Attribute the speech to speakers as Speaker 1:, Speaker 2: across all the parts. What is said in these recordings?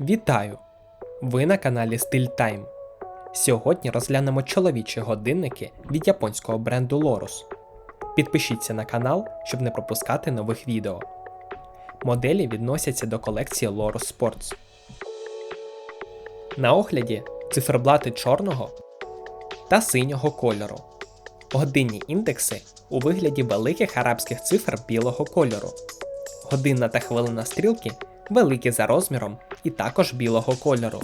Speaker 1: Вітаю! Ви на каналі Стиль Time. Сьогодні розглянемо чоловічі годинники від японського бренду Lorus. Підпишіться на канал, щоб не пропускати нових відео. Моделі відносяться до колекції Lorus Sports. На огляді циферблати чорного та синього кольору. Годинні індекси у вигляді великих арабських цифр білого кольору. Годинна та хвилина стрілки великі за розміром і також білого кольору.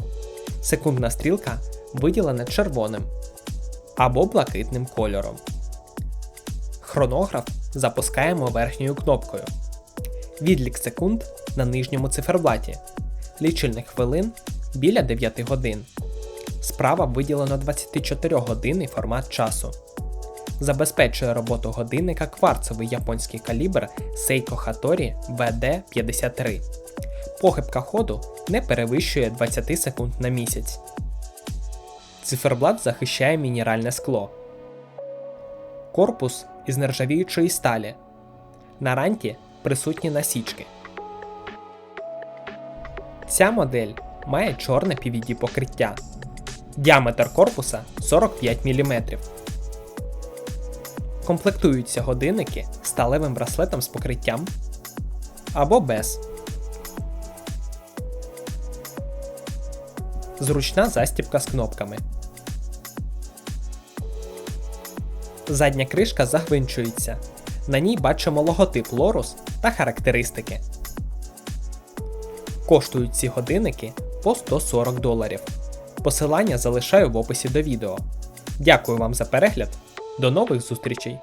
Speaker 1: Секундна стрілка виділена червоним або блакитним кольором. Хронограф запускаємо верхньою кнопкою. Відлік секунд на нижньому циферблаті. Лічильник хвилин біля 9 годин. Справа виділено 24 годинний формат часу. Забезпечує роботу годинника кварцевий японський калібр Seiko Hattori VD53. Похибка ходу не перевищує 20 секунд на місяць. Циферблат захищає мінеральне скло. Корпус із нержавіючої сталі. На ранті присутні насічки. Ця модель має чорне PVD покриття. Діаметр корпуса 45 мм. Комплектуються годинники сталевим браслетом з покриттям або без. Зручна застібка з кнопками. Задня кришка загвинчується. На ній бачимо логотип Lorus та характеристики. Коштують ці годинники по 140 доларів. Посилання залишаю в описі до відео. Дякую вам за перегляд. До нових зустрічей!